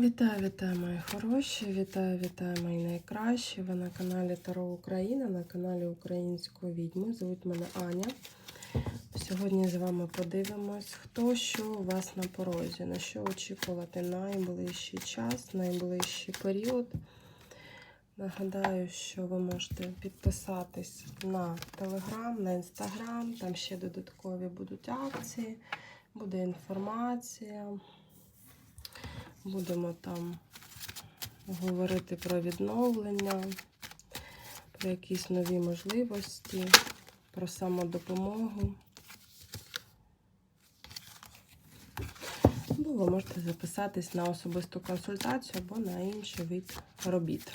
Вітаю, вітаю, мої хороші! Вітаю, вітаю, мої найкращі! Ви на каналі Таро Україна, на каналі Української відьми. Звуть мене Аня. Сьогодні з вами подивимось, хто що у вас на порозі, на що очікувати найближчий час, найближчий період. Нагадаю, що ви можете підписатись на Телеграм, на Інстаграм, там ще додаткові будуть акції, буде інформація. Будемо там говорити про відновлення, про якісь нові можливості, про самодопомогу. Або ви можете записатись на особисту консультацію або на інший вид робіт.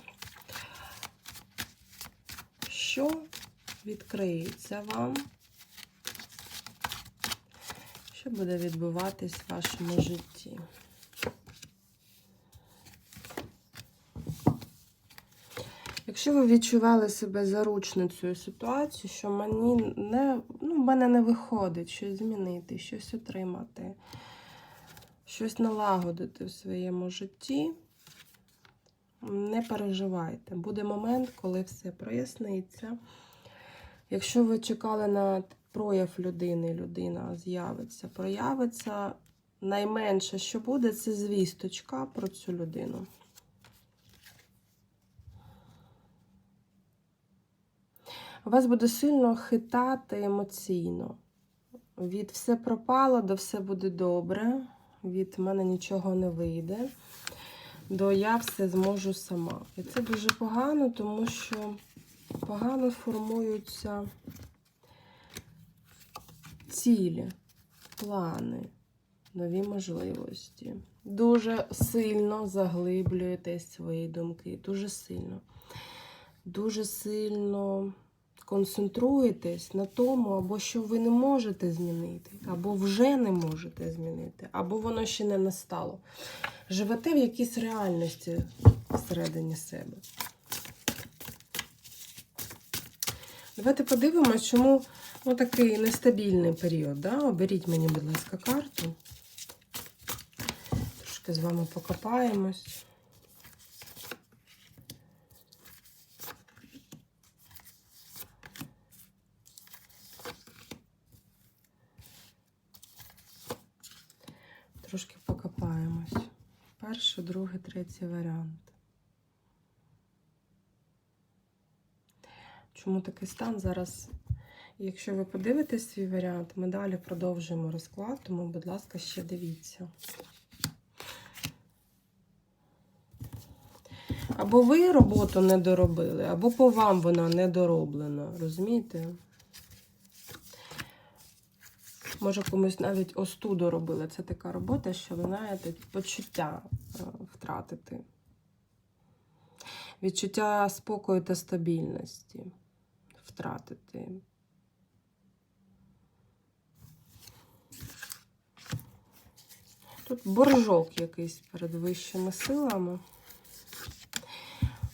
Що відкриється вам? Що буде відбуватись в вашому житті? Якщо ви відчували себе заручницею ситуації, що мені не, ну, в мене не виходить щось змінити, щось отримати, щось налагодити в своєму житті, не переживайте. Буде момент, коли все проясниться. Якщо ви чекали на прояв людини, людина з'явиться, проявиться, найменше, що буде, це звісточка про цю людину. Вас буде сильно хитати емоційно. Від все пропало, до все буде добре, від мене нічого не вийде, до я все зможу сама. І це дуже погано, тому що погано формуються цілі, плани, нові можливості. Дуже сильно заглиблюєтесь свої думки, дуже сильно. Дуже сильно концентруєтесь на тому, або що ви не можете змінити, або вже не можете змінити, або воно ще не настало. Живете в якійсь реальності всередині себе. Давайте подивимося, чому ну, такий нестабільний період. Да? Оберіть мені, будь ласка, карту. Трошки з вами покопаємось. Трошки покопаємось. Перший, другий, третій варіант. Чому такий стан зараз? Якщо ви подивитесь свій варіант, ми далі продовжуємо розклад, тому, будь ласка, ще дивіться. Або ви роботу не доробили, або по вам вона не дороблена, розумієте? Може, комусь навіть остуду робили. Це така робота, що ви знаєте, почуття е, втратити. Відчуття спокою та стабільності втратити. Тут боржок якийсь перед вищими силами.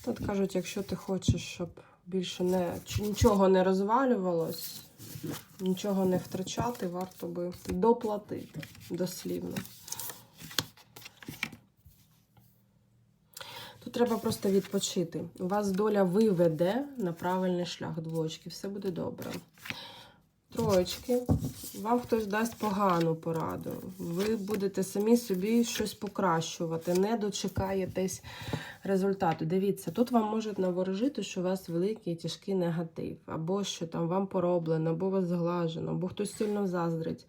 Тут кажуть, якщо ти хочеш, щоб більше не, нічого не розвалювалось, нічого не втрачати, варто би доплатити дослівно. Тут треба просто відпочити. Вас доля виведе на правильний шлях двочки. Все буде добре. Троєчки. Вам хтось дасть погану пораду. Ви будете самі собі щось покращувати, не дочекаєтесь результату. Дивіться, тут вам можуть наворожити, що у вас великий тяжкий негатив, або що там вам пороблено, або вас зглажено, або хтось сильно заздрить.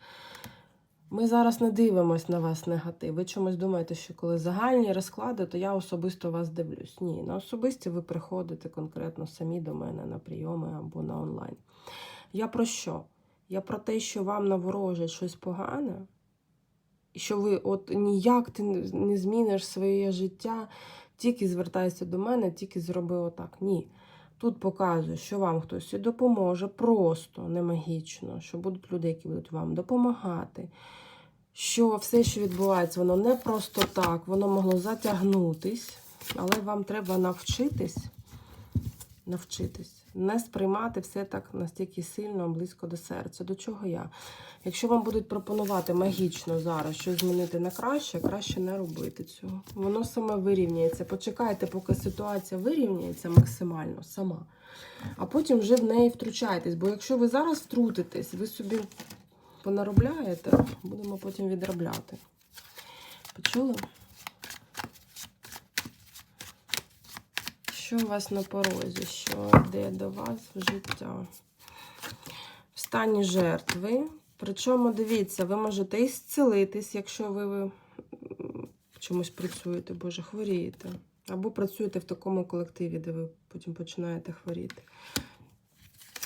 Ми зараз не дивимось на вас негатив. Ви чомусь думаєте, що коли загальні розклади, то я особисто вас дивлюсь. Ні, на особисті ви приходите конкретно самі до мене на прийоми або на онлайн. Я про що? Я про те, що вам наворожать щось погане, і що ви от ніяк ти не зміниш своє життя, тільки звертайся до мене, тільки зроби отак. Ні. Тут показує, що вам хтось і допоможе просто, не магічно, що будуть люди, які будуть вам допомагати. Що все, що відбувається, воно не просто так, воно могло затягнутись, але вам треба навчитись, навчитись Не сприймати все так настільки сильно, близько до серця. До чого я? Якщо вам будуть пропонувати магічно зараз щось змінити на краще, краще не робити цього. Воно саме вирівняється. Почекайте, поки ситуація вирівняється максимально сама. А потім вже в неї втручайтесь. Бо якщо ви зараз втрутитесь, ви собі понаробляєте, будемо потім відробляти. Почули? Що у вас на порозі? Що йде до вас в життя? В стані жертви. Причому, дивіться, ви можете і зцілитись, якщо ви, чомусь працюєте, боже, хворієте. Або працюєте в такому колективі, де ви потім починаєте хворіти.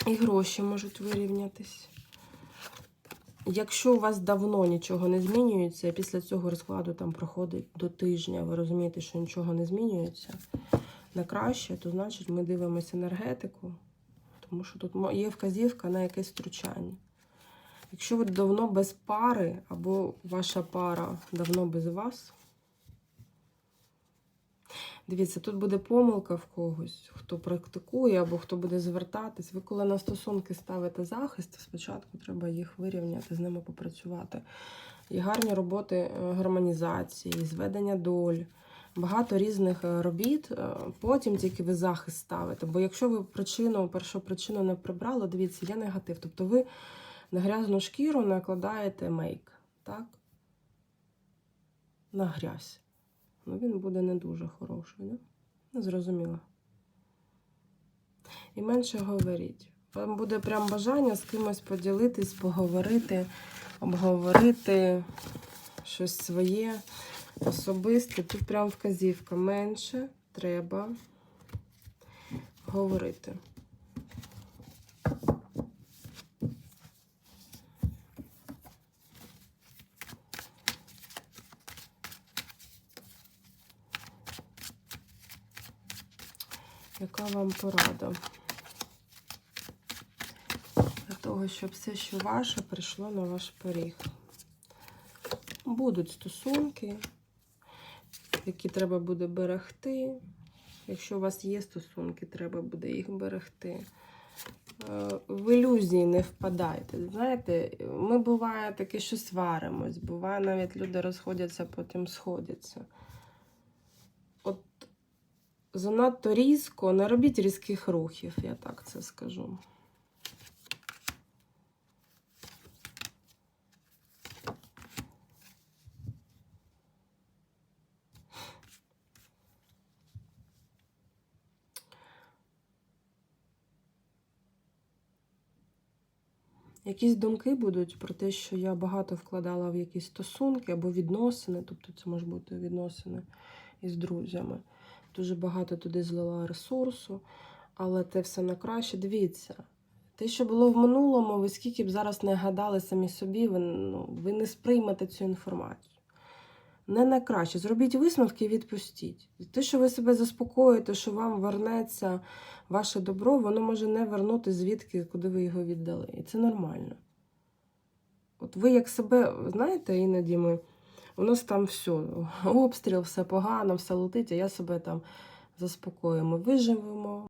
І гроші можуть вирівнятись. Якщо у вас давно нічого не змінюється, і після цього розкладу там проходить до тижня, ви розумієте, що нічого не змінюється на краще, то значить ми дивимося енергетику, тому що тут є вказівка на якесь втручання. Якщо ви давно без пари, або ваша пара давно без вас, дивіться, тут буде помилка в когось, хто практикує або хто буде звертатись. Ви коли на стосунки ставите захист, спочатку треба їх вирівняти, з ними попрацювати. І гарні роботи е, гармонізації, зведення доль. Багато різних е, робіт, е, потім тільки ви захист ставите. Бо якщо ви причину, першу причину не прибрали, дивіться, є негатив. Тобто ви на грязну шкіру накладаєте мейк, так? На грязь. Ну, він буде не дуже хороший, да? Ну, зрозуміло. І менше говоріть. Вам буде прям бажання з кимось поділитись, поговорити, обговорити щось своє особисте. Тут прям вказівка. Менше треба говорити. Яка вам порада? Для того, щоб все, що ваше, прийшло на ваш поріг. Будуть стосунки, які треба буде берегти. Якщо у вас є стосунки, треба буде їх берегти. Е, В ілюзії не впадайте. Знаєте, ми буває таке, що сваримось, буває навіть люди розходяться, потім сходяться. От занадто різко, не робіть різких рухів, я так це скажу. Якісь думки будуть про те, що я багато вкладала в якісь стосунки або відносини, тобто це може бути відносини із друзями. Дуже багато туди злила ресурсу, але те все на краще. Дивіться, те, що було в минулому, ви скільки б зараз не гадали самі собі, ви, ну, ви не сприймете цю інформацію. Не на краще. Зробіть висновки і відпустіть. Те, що ви себе заспокоїте, що вам вернеться ваше добро, воно може не вернути звідки, куди ви його віддали. І це нормально. От ви як себе, знаєте, іноді ми. У нас там все, обстріл, все погано, все летить, а я себе там заспокоюємо. Виживемо,